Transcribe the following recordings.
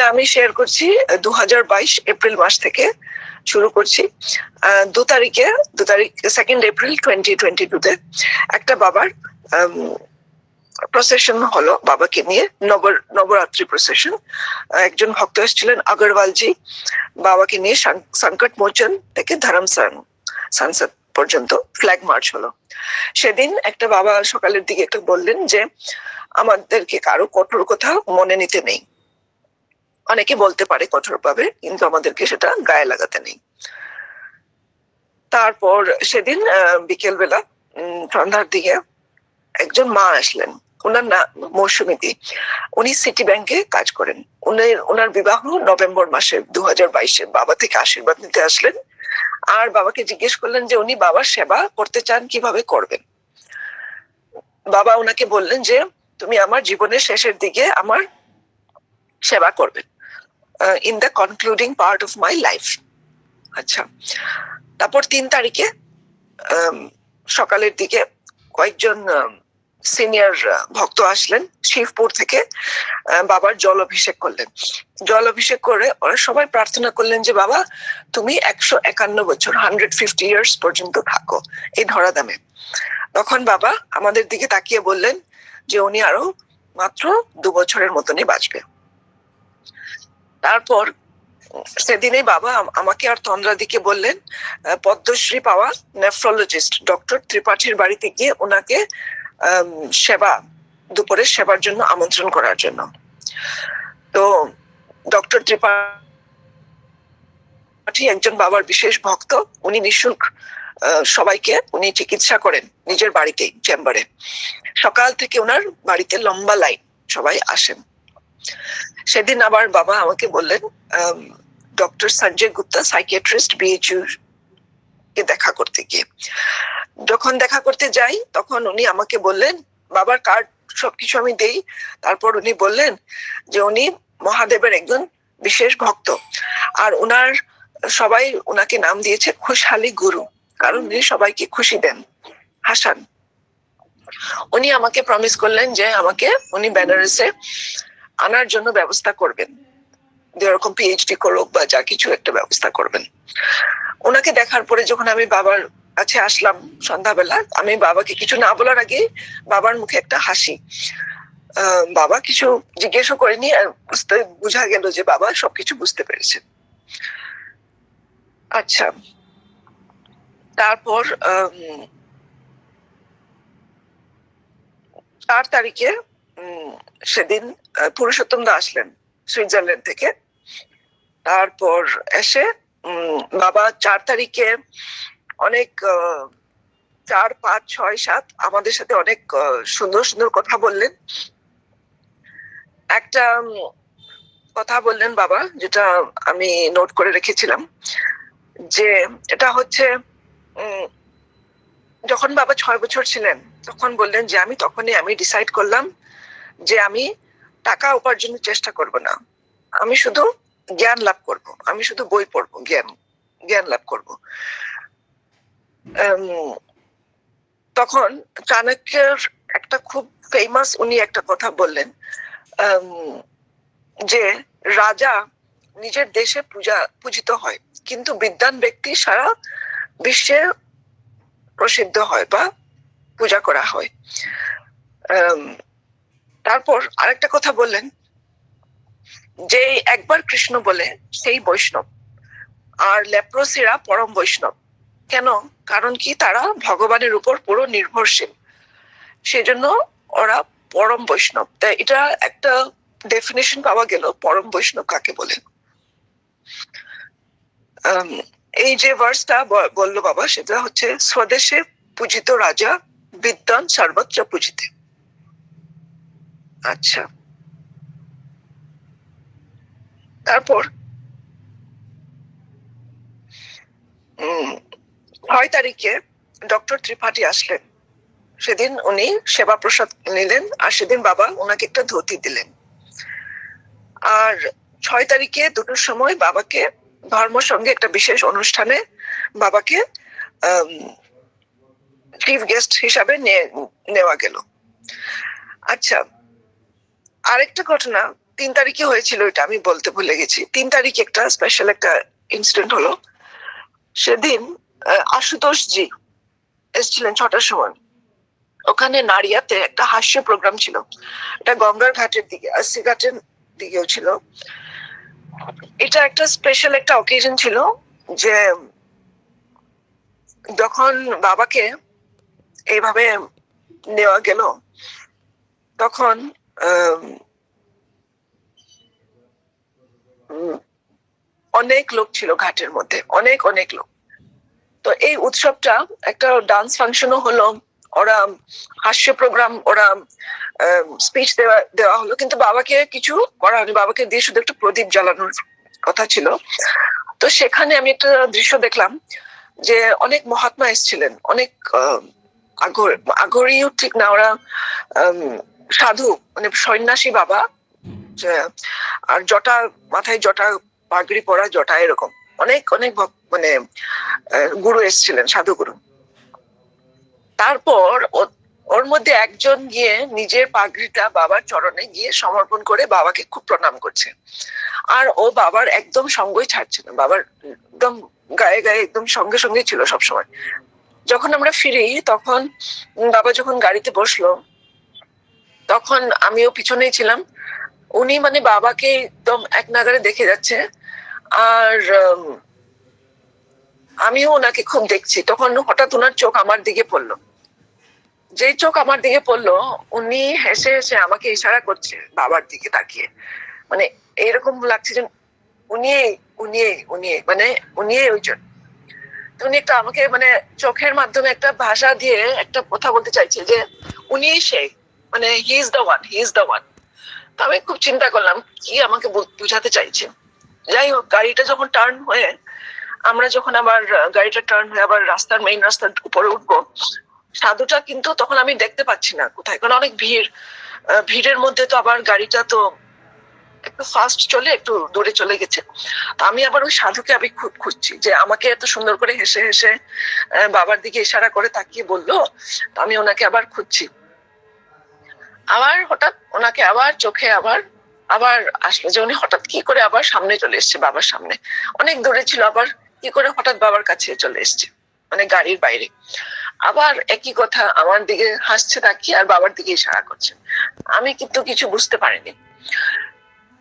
সেটা আমি শেয়ার করছি দু হাজার বাইশ এপ্রিল মাস থেকে শুরু করছি। দু তারিখে, দু তারিখ সেকেন্ড এপ্রিল টোয়েন্টি টোয়েন্টি টুতে একটা বাবার প্রসেশন হলো বাবাকে নিয়ে, নবর, নবরাত্রি প্রসেশন একজন ভক্ত এসেছিলেন আগরওয়ালজি। বাবাকে নিয়ে সংকট মোচন থেকে ধরমসং সাংসদ পর্যন্ত ফ্ল্যাগ মার্চ হলো। সেদিন একটা বাবা সকালের দিকে একটা বললেন যে, আমাদেরকে কারও কঠোর কথা মনে নিতে নেই। অনেকে বলতে পারে কঠোর ভাবে কিন্তু আমাদেরকে সেটা গায়ে লাগাতে নেই। তারপর সেদিন বিকেল বেলা সন্ধ্যার দিকে একজন মা আসলেন ওনার নাম মৌসুমীদি উনি সিটি ব্যাংকে কাজ করেন। উনি ওনার বিবাহ নভেম্বর মাসে দু হাজার বাইশে বাবা থেকে আশীর্বাদ নিতে আসলেন। আর বাবাকে জিজ্ঞেস করলেন যে উনি বাবার সেবা করতে চান, কীভাবে করবেন? বাবা ওনাকে বললেন যে, তুমি আমার জীবনের শেষের দিকে আমার সেবা করবেন in the concluding part of my life আচ্ছা। তারপর তিন তারিখে সকালের দিকে কয়েকজন সিনিয়র ভক্ত আসলেন শিবপুর থেকে বাবার জল অভিষেক করলেন। জল অভিষেক করে ওরা সবাই প্রার্থনা করলেন যে, বাবা, তুমি একশো একান্ন বছর হান্ড্রেড ফিফটি ইয়ার্স পর্যন্ত থাকো এই ধরা দামে তখন বাবা আমাদের দিকে তাকিয়ে বললেন যে, উনি আরও মাত্র দু বছরের মতনই বাঁচবে। তারপর সেদিনে বাবা আমাকে আর তন্দ্রাদিকে বললেন আহ, পদ্মশ্রী পাওয়া নেফ্রোলজিস্ট ডক্টর ত্রিপাঠীর বাড়িতে গিয়ে ওনাকে সেবা দুপুরের সেবার জন্য আমন্ত্রণ করার জন্য। তো ডক্টর ত্রিপাঠী একজন বাবার বিশেষ ভক্ত উনি নিঃশুল্ক সবাইকে উনি চিকিৎসা করেন নিজের বাড়িতেই চেম্বারে। সকাল থেকে ওনার বাড়িতে লম্বা লাইন সবাই আসেন। সেদিন আবার বাবা আমাকে বললেন doctor Sanjay Gupta, psychiatrist BHU কে দেখা করতে গিয়ে। যখন দেখা করতে যাই, তখন উনি আমাকে বললেন, বাবার কার্ড সবকিছু আমি দেই। তারপর উনি বললেন যে উনি মহাদেবের একজন বিশেষ ভক্ত। আর উনার সবাই উনাকে নাম দিয়েছে খুশহালি গুরু, কারণ উনি সবাইকে খুশি দেন। হাসান, উনি আমাকে প্রমিস করলেন যে আমাকে উনি বেনারসে আনার জন্য ব্যবস্থা করবেন। যেরকম পিএইচডি করুক বা যা কিছু একটা ব্যবস্থা করবেন। ওনাকে দেখার পরে যখন আমি বাবার কাছে আসলাম সন্ধ্যাবেলা, আমি বাবাকে কিছু না বলার আগে বাবার মুখে একটা হাসি। বাবা কিছু জিজ্ঞেসও করেনি, আর বুঝতে, বোঝা গেল যে বাবা সবকিছু বুঝতে পেরেছে। আচ্ছা। তারপর চার তারিখে সেদিন পুরুষোত্তম দা আসলেন সুইজারল্যান্ড থেকে। তারপর এসে বাবা চার তারিখে অনেক চার, পাঁচ, ছয়, সাত আমাদের সাথে অনেক সুন্দর সুন্দর কথা বললেন। একটা কথা বললেন বাবা, যেটা আমি নোট করে রেখেছিলাম, যে এটা হচ্ছে যখন বাবা ছয় বছর ছিলেন, তখন বললেন যে আমি তখনই, আমি ডিসাইড করলাম যে আমি টাকা উপার্জনের চেষ্টা করব না। আমি শুধু জ্ঞান লাভ করব। আমি শুধু বই পড়ব, জ্ঞান জ্ঞান লাভ করব। তখন চাণক্যের একটা খুব ফেমাস উনি একটা কথা বললেন যে রাজা নিজের দেশে পূজা, পূজিত হয়, কিন্তু বিদ্যান ব্যক্তি সারা বিশ্বে প্রসিদ্ধ হয় বা পূজা করা হয়। তারপর আরেকটা কথা বললেন, যে একবার কৃষ্ণ বলে সেই বৈষ্ণব, আর লেপ্রোসিরা পরম বৈষ্ণব। কেন? কারণ কি তারা ভগবানের উপর পুরো নির্ভরশীল। সেজন্য ওরা পরম বৈষ্ণব। এটা একটা ডেফিনেশন পাওয়া গেল, পরম বৈষ্ণব কাকে বলে? এই যে ভার্সটা বলল বাবা, সেটা হচ্ছে, স্বদেশে পূজিত রাজা বিদ্যান সর্বত্র পূজিতে। আচ্ছা। তারপর? ছয় তারিখে ডক্টর ত্রিপাঠী আসলেন। সেদিন উনি সেবা প্রসাদ নিলেন আর সেদিন বাবা ওনাকে একটা ধুতি দিলেন। আর ছয় তারিখে দুটোর সময় বাবাকে ধর্ম সঙ্গে একটা বিশেষ অনুষ্ঠানে বাবাকে চিফ গেস্ট হিসাবে নেওয়া গেল। আচ্ছা আরেকটা ঘটনা, তিন তারিখে হয়েছিল এটা, আমি বলতে ভুলে গেছি। তিন তারিখে একটা স্পেশাল একটা ইনসিডেন্ট হলো। সেদিন আশুতোষ জি এসেছিলেন ছটার সময়। ওখানে নারিয়াতে একটা হাস্য প্রোগ্রাম ছিল। এটা গঙ্গার ঘাটের দিকে আশি ঘাটের দিকেও ছিল। এটা একটা স্পেশাল একটা অকেশন ছিল যে, যখন বাবাকে এইভাবে নেওয়া গেল, তখন অনেক লোক ছিল ঘাটের মধ্যে, অনেক অনেক লোক। তো এই উৎসবটা একটা ডান্স ফাংশনও হলো, ওরা হাস্য প্রোগ্রাম ওরা স্পিচ দেওয়া দেওয়া হলো। কিন্তু বাবাকে কিছু করা হয়নি, বাবাকে দিয়ে শুধু একটা প্রদীপ জ্বালানোর কথা ছিল। তো সেখানে আমি একটা দৃশ্য দেখলাম যে অনেক মহাত্মা এসেছিলেন, অনেক আগর, আগরিও ঠিক না, ওরা সাধু মানে সন্ন্যাসী বাবা আর জটা মাথায় জটা, পাগড়ি পরা জটা এরকম। অনেক অনেক মানে গুরু এসেছিলেন, সাধু গুরু। তারপর ওর মধ্যে একজন গিয়ে নিজের পাগড়িটা বাবার চরণে গিয়ে সমর্পণ করে বাবাকে খুব প্রণাম করছে। আর ও বাবার একদম সঙ্গই ছাড়ছে না, বাবার একদম গায়ে গায়ে একদম সঙ্গে সঙ্গে ছিল সবসময়। যখন আমরা ফিরি, তখন বাবা যখন গাড়িতে বসল তখন আমিও পিছনেই ছিলাম। উনি মানে বাবাকে একদম এক নাগারে দেখে যাচ্ছে। আর আমিও ওনাকে খুব দেখছি। তখন হঠাৎ ওনার চোখ আমার দিকে পড়ল। যেই চোখ আমার দিকে পড়ল, উনি হেসে হেসে আমাকে ইশারা করছে বাবার দিকে তাকিয়ে। মানে এরকম লাগছে যে উনি উনি উনি মানে উনি ওই জন্য উনি একটা আমাকে মানে চোখের মাধ্যমে একটা ভাষা দিয়ে একটা কথা বলতে চাইছে যে উনি সেই। মানে he is the one he is the one তো আমি খুব চিন্তা করলাম, কি আমাকে বুঝাতে চাইছে? যাই হোক, গাড়িটা যখন টার্ন হয়ে, আমরা যখন আবার গাড়িটা টার্ন হয়ে আবার রাস্তার মেইন রাস্তার উপরে উঠবো, সাধুটা কিন্তু তখন আমি দেখতে পাচ্ছি না কোথায়। কারণ অনেক ভিড় ভিড়ের মধ্যে তো আবার গাড়িটা তো একটু ফাস্ট চলে, একটু দূরে চলে গেছে। আমি আবার ওই সাধুকে আমি খুব খুঁজছি যে আমাকে এত সুন্দর করে হেসে হেসে বাবার দিকে ইশারা করে তাকিয়ে বলল আমি ওনাকে আবার খুঁজছি। আবার হঠাৎ ওনাকে আবার চোখে আবার আবার আসলো যে উনি হঠাৎ কি করে আবার সামনে চলে এসছে বাবার সামনে। অনেক দূরে ছিল, আবার কি করে হঠাৎ বাবার কাছে চলে এসছে মানে গাড়ির বাইরে। আবার একই কথা, আমার দিকে হাসছে তাকিয়ে আর বাবার দিকে ইশারা করছে। আমি কিন্তু কিছু বুঝতে পারিনি।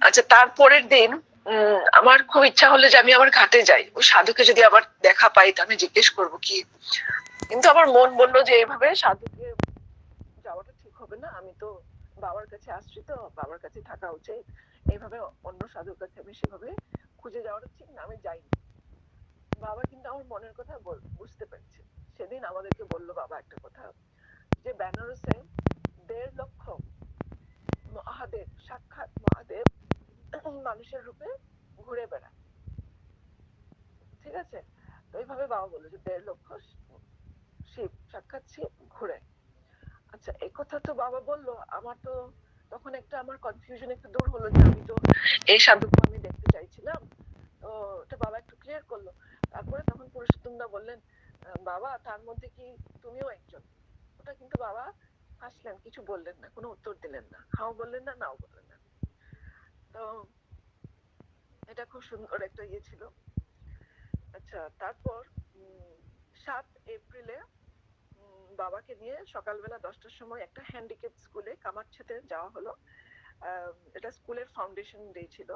আচ্ছা তারপরের দিন আমার খুব ইচ্ছা হলো যে আমি আবার ঘাটে যাই। ওই সাধুকে যদি আবার দেখা পাই, তো আমি জিজ্ঞেস করব কি? কিন্তু আমার মন বলল যে এইভাবে সাধুকে যাওয়াটা ঠিক হবে না আমি তো বাবার কাছে আসছি তো, বাবার কাছে থাকা উচিত। এইভাবে অন্য সাধুর কাছে আমি সেভাবে খুঁজে যাওয়াটা ঠিক না, আমি যাইনি। বাবা কিন্তু আমার মনের কথা বুঝতে পেরেছে। সেদিন আমাদেরকে বলল বাবা একটা কথা, যে বেনারসে দেড় লক্ষ মহাদেব, সাক্ষাৎ মহাদেব মানুষের রূপে ঘুরে বেড়ায়। ঠিক আছে? তো এইভাবে বাবা বলল যে দেড় লক্ষ শিব, সাক্ষাৎ শিব ঘুরে। আচ্ছা এই কথা তো বাবা বলল, আমার তো তখন একটা আমার কনফিউশন একটু দূর হলো যে আমি তো এই সাধুকে আমি দেখতে চাইছিলাম। তো এটা বাবা একটু ক্লিয়ার করল। তারপরে তখন পুরুষোত্তমদা বললেন বাবা, তার মধ্যে কি তুমিও একজন? ওটা কিন্তু বাবা হাসলেন, কিছু বললেন না, কোনো উত্তর দিলেন না। হাও বললেন না, নাও বললেন না। তো এটা খুব সুন্দর একটা ইয়ে ছিল। আচ্ছা তারপর সাত এপ্রিলে বাবাকে নিয়ে সকালবেলা দশটার সময় একটা হ্যান্ডিক্যাপ স্কুলে কামারছেতে যাওয়া হলো। এটা স্কুলের ফাউন্ডেশন ডে ছিল।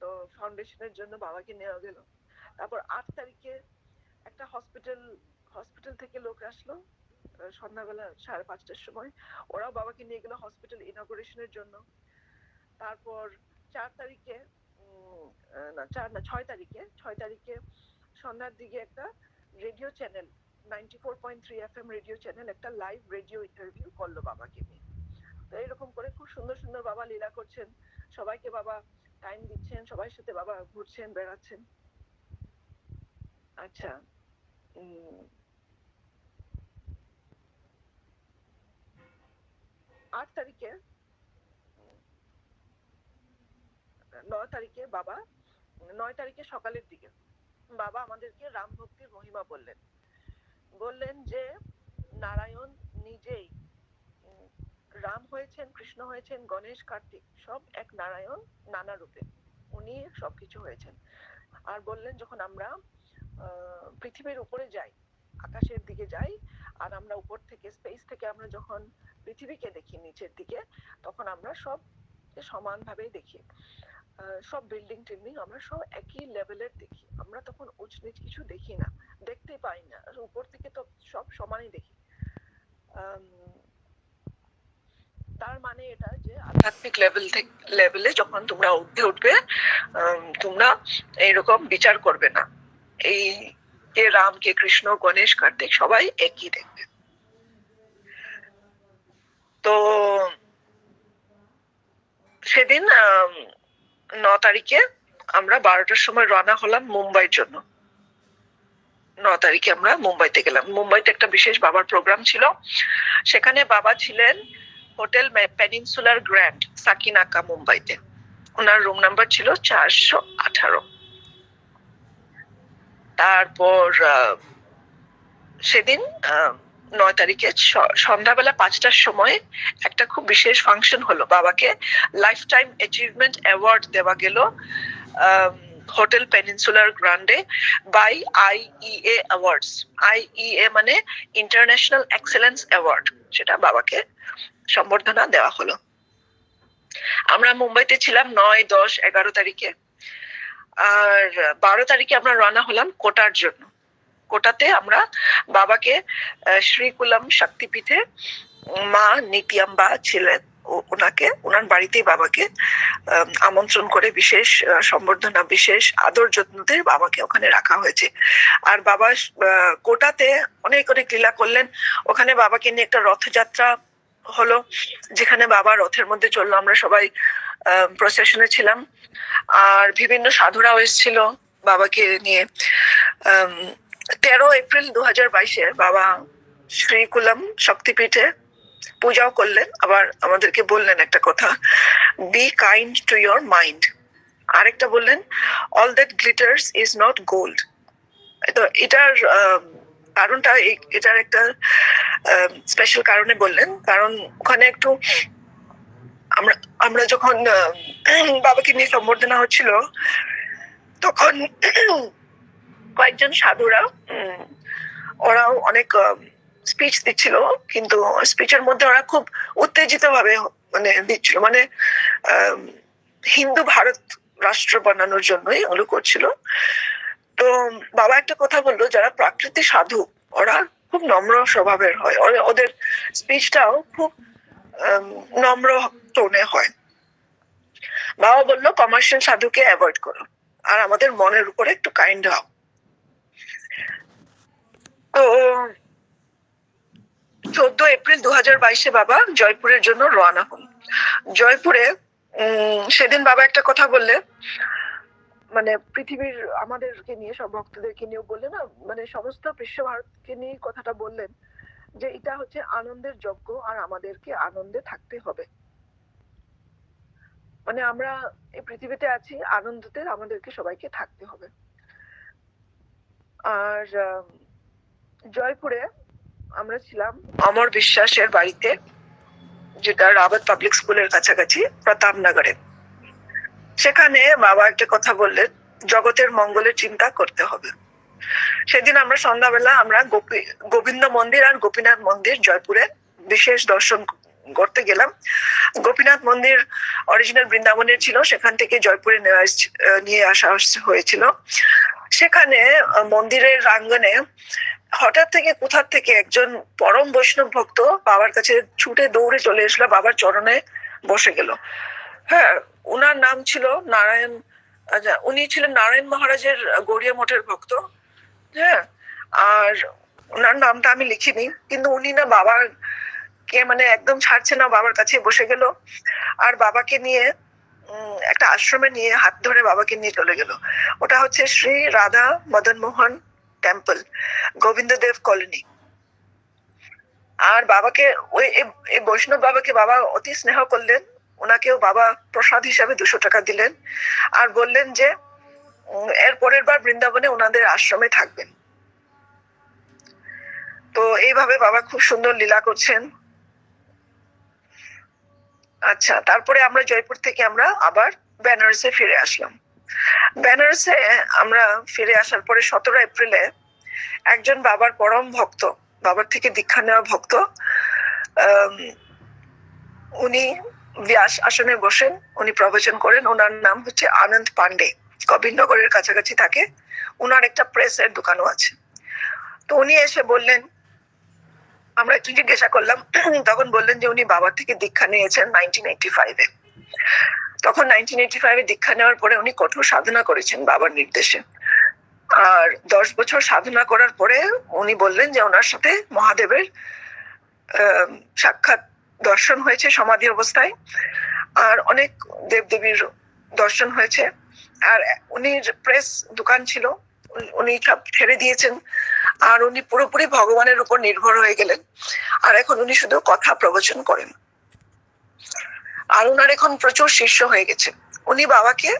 তো ফাউন্ডেশনের জন্য বাবাকে নেওয়া গেল। তারপর আট তারিখে একটা হসপিটাল হসপিটাল থেকে লোক আসলো সন্ধ্যাবেলা সাড়ে পাঁচটার সময়। ওরাও বাবাকে নিয়ে গেল হসপিটাল ইনগ্রেশনের জন্য। তারপর চার তারিখে না, চার না, ছয় তারিখে ছয় তারিখে সন্ধ্যার দিকে একটা রেডিও চ্যানেল রেডিও চ্যানেল একটা লাইভ রেডিও ইন্টারভিউ করল বাবাকে নিয়ে। তো এরকম করে খুব সুন্দর সুন্দর বাবা লীলা করছেন, সবাইকে বাবা টাইম দিচ্ছেন সবার সাথে বাবা ঘুরছেন, বেড়াচ্ছেন। আচ্ছা আট তারিখে নয় তারিখে বাবা, নয় তারিখে সকালের দিকে বাবা আমাদেরকে রাম ভক্তির মহিমা বললেন। বললেন যে, নারায়ণ নিজেই রাম হয়েছেন, কৃষ্ণ হয়েছেন, গণেশ, কার্তিক, সব এক নারায়ণ নানা রূপে। উনি সবকিছু হয়েছেন। আর বললেন যখন আমরা পৃথিবীর উপরে যাই, আকাশের দিকে যাই, আর আমরা উপর থেকে স্পেস থেকে আমরা যখন পৃথিবীকে দেখি, নিচের দিকে, তখন আমরা সব সমানভাবেই দেখি। আহ, সব বিল্ডিং টিল্ডিং আমরা সব একই লেভেলের দেখি। আমরা তখন উঁচ নিচ কিছু দেখি না দেখতে পাই না। আর উপর থেকে তো সব সমানই দেখি। তার মানে এটা যে আধ্যাত্মিক লেভেল থেকে লেভেলে যখন তোমরা উঠতে উঠবে তোমরা এইরকম বিচার করবে না। এই কে রাম কে কৃষ্ণ গণেশ কার্তিক সবাই একই দেখবে। তো সেদিন আম, ন তারিখে আমরা বারোটার সময় রওনা হলাম মুম্বাইয়ের জন্য। ন তারিখে আমরা মুম্বাইতে গেলাম। মুম্বাইতে একটা বিশেষ বাবার প্রোগ্রাম ছিল। সেখানে বাবা ছিলেন হোটেল পেনিনসুলার গ্র্যান্ড সাকিনাকা মুম্বাইতে। ওনার রুম নাম্বার ছিল চারশো আঠারো। তারপর সেদিন নয় তারিখে সন্ধ্যাবেলা পাঁচটার সময় একটা খুব বিশেষ ফাংশন হলো। বাবাকে লাইফ টাইম অ্যাচিভমেন্ট অ্যাওয়ার্ড দেওয়া গেল hotel peninsular Grande by IEA awards IEA মানে ইন্টারন্যাশনাল এক্সেলেন্স অ্যাওয়ার্ড সেটা বাবাকে সম্বর্ধনা দেওয়া হলো। আমরা মুম্বাইতে ছিলাম নয়, দশ, এগারো তারিখে। আর বারো তারিখে আমরা রওনা হলাম কোটার জন্য। কোটাতে আমরা বাবাকে শ্রীকুলম শক্তিপীঠে মা নিতিয়াম্বা ছিলেন ওনাকে, ওনার বাড়িতেই বাবাকে আমন্ত্রণ করে বিশেষ সম্বর্ধনা, বিশেষ আদর যত্নতে বাবাকে ওখানে রাখা হয়েছে। আর বাবা কোটাতে অনেক অনেক লীলা করলেন। ওখানে বাবাকে নিয়ে একটা রথযাত্রা হলো, যেখানে বাবা রথের মধ্যে চলল। আমরা সবাই প্রসেশনে ছিলাম। আর বিভিন্ন সাধুরাও এসেছিল বাবাকে নিয়ে। তেরো এপ্রিল দু হাজার বাইশে বাবা শ্রীকুলম শক্তিপীঠে পূজাও করলেন। আবার আমাদেরকে বললেন একটা কথা be kind to your mind আরেকটা বললেন all that glitters is not gold তো এটার কারণটা এটার একটা স্পেশাল কারণে বললেন। কারণ ওখানে একটু আমরা আমরা যখন বাবাকে নিয়ে সম্বর্ধনা হচ্ছিল, তখন কয়েকজন সাধুরা ওরাও অনেক স্পিচ দিচ্ছিল, কিন্তু স্পিচের মধ্যে ওরা খুব উত্তেজিত ভাবে মানে দিচ্ছিল। মানে হিন্দু ভারত রাষ্ট্র বানানোর জন্যই ওগুলো করছিল। তো বাবা একটা কথা বলল, যারা প্রাকৃতিক সাধু, ওরা খুব নম্র স্বভাবের হয়। ওদের স্পিচটাও খুব নম্র টোনে হয়। বাবা বলল কমার্শিয়াল সাধুকে অ্যাভয়েড করো। আর আমাদের মনের উপরে একটু কাইন্ড হও। তো চোদ্দ এপ্রিল দু হাজার বাইশে বাবা জয়পুরের জন্য রওনা হন জয়পুরে সেদিন বাবা একটা কথা বললে মানে পৃথিবীর আমাদেরকে নিয়ে, সব ভক্তদেরকে নিয়ে বললেন না মানে সমস্ত বিশ্ব ভারতকে নিয়ে কথাটা বললেন যে এটা হচ্ছে আনন্দের যজ্ঞ আর আমাদেরকে আনন্দে থাকতে হবে। মানে আমরা এই পৃথিবীতে আছি, আনন্দতে আমাদেরকে সবাইকে থাকতে হবে। আর জয়পুরে আমরা ছিলাম। অমর বিশ্বাসের বাড়িতে, যেটা রাবত পাবলিক স্কুলের কাছাকাছি, প্রতাপনগরে। সেখানে বাবা একটা কথা বললেন, জগতের মঙ্গলের চিন্তা করতে হবে। সেদিন আমরা সন্ধ্যাবেলা আমরা গোপী, গোবিন্দ মন্দির আর গোপীনাথ মন্দির জয়পুরে বিশেষ দর্শন করতে গেলাম। গোপীনাথ মন্দির অরিজিনাল বৃন্দাবনের ছিল, সেখান থেকে জয়পুরে নেওয়া নিয়ে আসা হয়েছিল। সেখানে মন্দিরের প্রাঙ্গণে হঠাৎ থেকে কোথার থেকে একজন পরম বৈষ্ণব ভক্ত বাবার কাছে ছুটে দৌড়ে চলে এসলো বাবার চরণে বসে গেল। হ্যাঁ উনার নাম ছিল নারায়ণ আচ্ছা, উনি ছিলেন নারায়ণ মহারাজের গড়িয়া মঠের ভক্ত। হ্যাঁ আর ওনার নামটা আমি লিখিনি কিন্তু উনি না বাবার কে মানে একদম ছাড়ছে না বাবার কাছে বসে গেল। আর বাবাকে নিয়ে একটা আশ্রমে নিয়ে হাত ধরে বাবাকে নিয়ে চলে গেল। ওটা হচ্ছে শ্রী রাধা মদন মোহন টেম্পল গোবিন্দদেব কলোনি আর বাবাকে, ওই, এই বৈষ্ণব বাবাকে বাবা অতি স্নেহ করলেন ওনাকেও বাবা প্রসাদ হিসাবে দুশো টাকা দিলেন আর বললেন যে এর পরের বার বৃন্দাবনে ওনাদের আশ্রমে থাকবেন। তো এইভাবে বাবা খুব সুন্দর লীলা করছেন। আচ্ছা তারপরে আমরা জয়পুর থেকে আমরা আবার বেনারসে ফিরে আসলাম। বেনারসে আমরা ফিরে আসার পরে সতেরো এপ্রিলে একজন বাবার পরম ভক্ত, বাবার থেকে দীক্ষা নেওয়া ভক্ত উনি ব্যাস আসনে বসেন, উনি প্রবচন করেন। ওনার নাম হচ্ছে আনন্দ পান্ডে। কবিরনগরের কাছাকাছি থাকে। ওনার একটা প্রেসের দোকানও আছে। তো উনি এসে বললেন, আমরা একটু জিজ্ঞাসা করলাম, তখন বললেন যে উনি বাবার থেকে দীক্ষা নিয়েছেন নাইনটিন এইটি ফাইভে। তখন নাইনটিন এইটি ফাইভে দীক্ষা নেওয়ার পরে উনি কঠোর সাধনা করেছেন বাবার নির্দেশে। আর দশ বছর সাধনা করার পরে উনি বললেন যে ওনার সাথে মহাদেবের সাক্ষাৎ দর্শন হয়েছে সমাধি অবস্থায়। আর অনেক দেবদেবীর দর্শন হয়েছে। আর উনি প্রেস দোকান ছিল উনি সব ছেড়ে দিয়েছেন। আর উনি পুরোপুরি ভগবানের উপর নির্ভর হয়ে গেলেন। আর এখন উনি শুধু কথা প্রবচন করেন। আর ওনার এখন প্রচুর শিষ্য হয়ে গেছে। উনি বাবাকে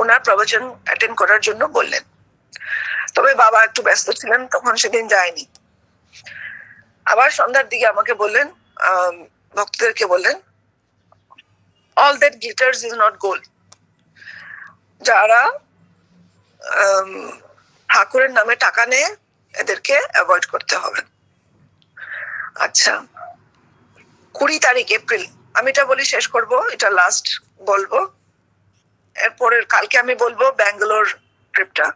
ওনার প্রবচন অ্যাটেন্ড করার জন্য বললেন। তবে বাবা একটু ব্যস্ত ছিলেন, তখন সেদিন যায়নি। আবার সন্ধ্যার দিকে আমাকে বললেন ভক্তদেরকে বললেন all that glitters is not gold যারা ঠাকুরের নামে টাকা নেয়, এদেরকে অ্যাভয়েড করতে হবে। আচ্ছা। কুড়ি তারিখ, এপ্রিল। আমি এটা বলি, শেষ করব, এটা লাস্ট বলব। এরপরের, কালকে আমি বলব ব্যাঙ্গালোর ট্রিপটা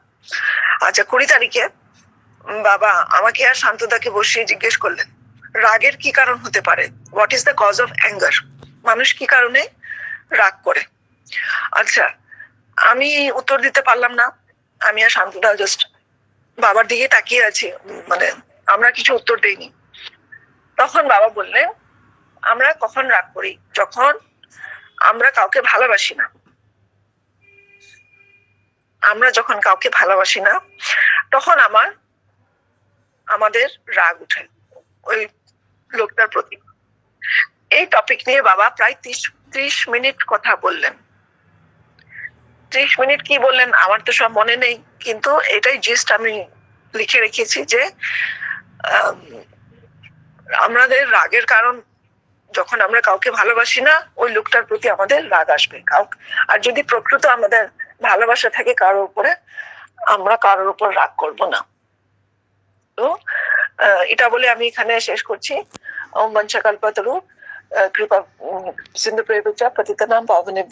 আচ্ছা কুড়ি তারিখে বাবা, আমাকে আর শান্তদাকে বসিয়ে জিজ্ঞেস করলেন, রাগের কি কারণ হতে পারে? What is the cause of anger মানুষ কি কারণে রাগ করে? আচ্ছা আমি উত্তর দিতে পারলাম না। আমি আর শান্তদা জাস্ট বাবার দিকে তাকিয়ে আছি মানে আমরা কিছু উত্তর দেইনি। তখন বাবা বললেন আমরা কখন রাগ করি? যখন আমরা কাউকে ভালোবাসি না। আমরা যখন কাউকে ভালোবাসি না তখন আমার আমাদের রাগ উঠে ওই লোকটার প্রতি। এই টপিক নিয়ে বাবা প্রায় ত্রিশ ত্রিশ মিনিট কথা বললেন। ত্রিশ মিনিট কি বললেন আমার তো সব মনে নেই কিন্তু এটাই জিস্ট আমি লিখে রেখেছি যে আম, আমাদের রাগের কারণ যখন আমরা কাউকে ভালোবাসি না, ওই লোকটার প্রতি আমাদের রাগ আসবে। আর যদি প্রকৃত আমাদের ভালোবাসা থাকে কারোর উপরে, আমরা কারোর উপর রাগ করব না। তো এটা বলে আমি এখানে শেষ করছি। ওম বংশকল্পতরু কৃপা সিন্ধু প্রেবিচা পতিত নাম পাবনে